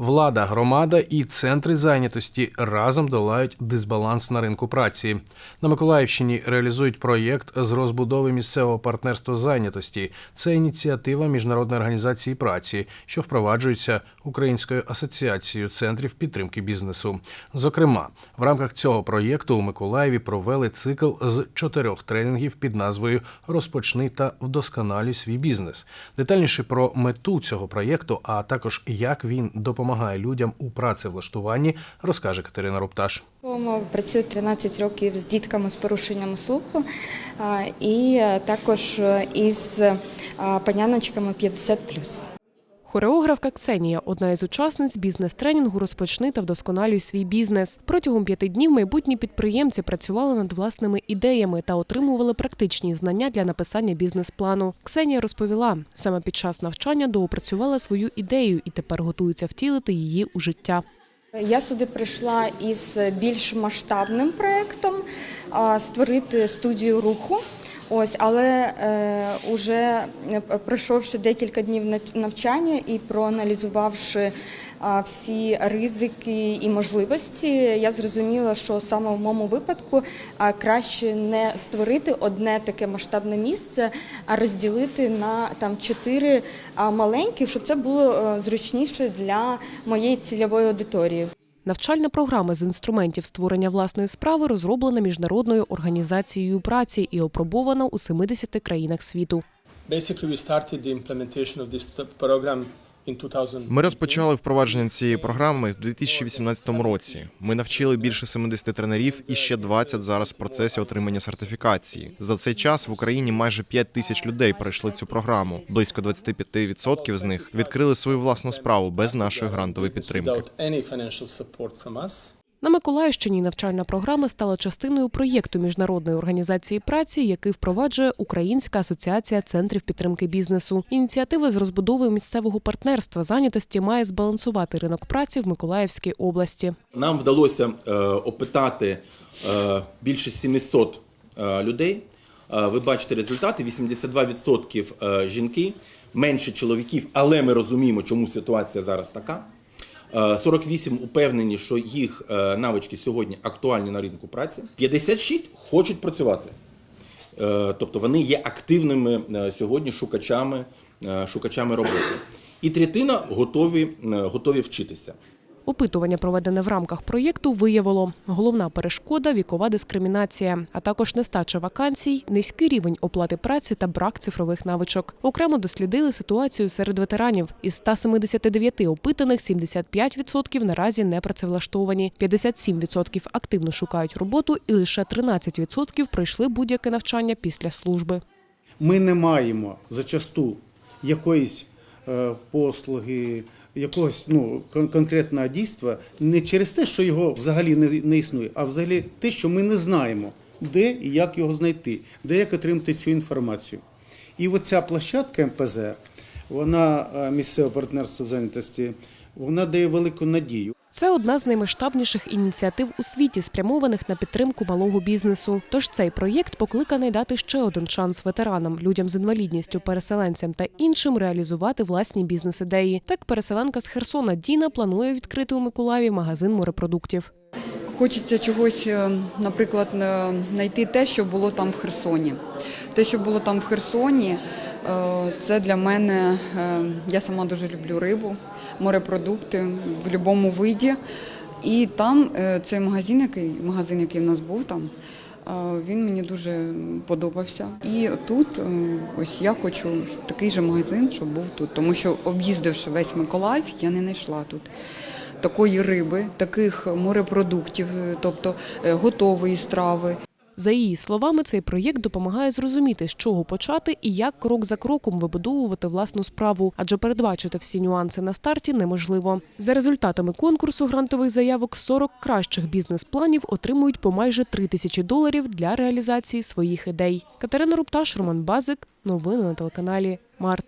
Влада, громада і центри зайнятості разом долають дисбаланс на ринку праці. На Миколаївщині реалізують проєкт з розбудови місцевого партнерства зайнятості. Це ініціатива міжнародної організації праці, що впроваджується Українською асоціацією центрів підтримки бізнесу. Зокрема, в рамках цього проєкту у Миколаєві провели цикл з чотирьох тренінгів під назвою Розпочни та вдосконалюй свій бізнес. Детальніше про мету цього проєкту, а також як він допомагає людям у працевлаштуванні, розкаже Катерина Рупташ. Ми Працюю 13 років з дітками з порушенням слуху і е, також е, із е, паняночками 50+. Хореографка Ксенія одна із учасниць бізнес-тренінгу Розпочни та вдосконалюй свій бізнес. Протягом п'яти днів майбутні підприємці працювали над власними ідеями та отримували практичні знання для написання бізнес-плану. Ксенія розповіла, саме під час навчання доопрацювала свою ідею і тепер готується втілити її у життя. Я сюди прийшла із більш масштабним проєктом створити студію руху. Ось, але е, уже е, пройшовши декілька днів нав- навчання і проаналізувавши а, всі ризики і можливості, я зрозуміла, що саме в моєму випадку а, краще не створити одне таке масштабне місце, а розділити на там чотири маленьких, щоб це було е, зручніше для моєї цільової аудиторії. Навчальна програма з інструментів створення власної справи розроблена міжнародною організацією праці і опробована у 70 країнах світу. Basically, we started the implementation of this program in 2000. Ми розпочали впровадження цієї програми в 2018 році. Ми навчили більше 70 тренерів і ще 20 зараз в процесі отримання сертифікації. За цей час в Україні майже 5 тисяч людей пройшли цю програму. Близько 25% з них відкрили свою власну справу без нашої грантової підтримки. На Миколаївщині навчальна програма стала частиною проєкту міжнародної організації праці, який впроваджує Українська асоціація центрів підтримки бізнесу. Ініціатива з розбудови місцевого партнерства зайнятості має збалансувати ринок праці в Миколаївській області. Нам вдалося е, опитати е, більше 700 е, людей. Ви бачите результати: 82% е, жінки, менше чоловіків, але ми розуміємо, чому ситуація зараз така. Е, 48 упевнені, що їх е, навички сьогодні актуальні на ринку праці. 56 хочуть працювати. Е, Тобто вони є активними е, сьогодні шукачами, е, шукачами роботи. І третина готові, е, готові вчитися. Опитування, проведене в рамках проєкту, виявило головна перешкода вікова дискримінація, а також нестача вакансій, низький рівень оплати праці та брак цифрових навичок. Окремо дослідили ситуацію серед ветеранів. Із 179 опитаних 75% наразі не працевлаштовані, 57% активно шукають роботу, і лише 13% пройшли будь-яке навчання після служби. Ми не маємо зачасту якоїсь послуги, якогось ну, кон- конкретного дійства не через те, що його взагалі не, не існує, а взагалі те, що ми не знаємо, де і як його знайти, де як отримати цю інформацію. І оця площадка МПЗ, вона е, місцеве партнерство в зайнятості, вона дає велику надію. Це одна з наймасштабніших ініціатив у світі, спрямованих на підтримку малого бізнесу. Тож цей проєкт покликаний дати ще один шанс ветеранам, людям з інвалідністю, переселенцям та іншим реалізувати власні бізнес-ідеї. Так, переселенка з Херсона Діна планує відкрити у Миколаєві магазин морепродуктів. Хочеться чогось, е, наприклад, е, знайти те, що було там в Херсоні. Те, що було там в Херсоні, це для мене. е, Я сама дуже люблю рибу, морепродукти в будь-якому виді. І там е, цей магазин, який магазин, який в нас був там. е, Він мені дуже подобався. І тут е, ось я хочу такий же магазин, щоб був тут. Тому що об'їздивши весь Миколаїв, я не знайшла тут такої риби, таких морепродуктів, е, тобто е, готової страви. За її словами, цей проєкт допомагає зрозуміти, з чого почати і як крок за кроком вибудовувати власну справу, адже передбачити всі нюанси на старті неможливо. За результатами конкурсу грантових заявок 40 кращих бізнес-планів отримують по майже 3 тисячі доларів для реалізації своїх ідей. Катерина Рупташ, Роман Базик. Новини на телеканалі Март.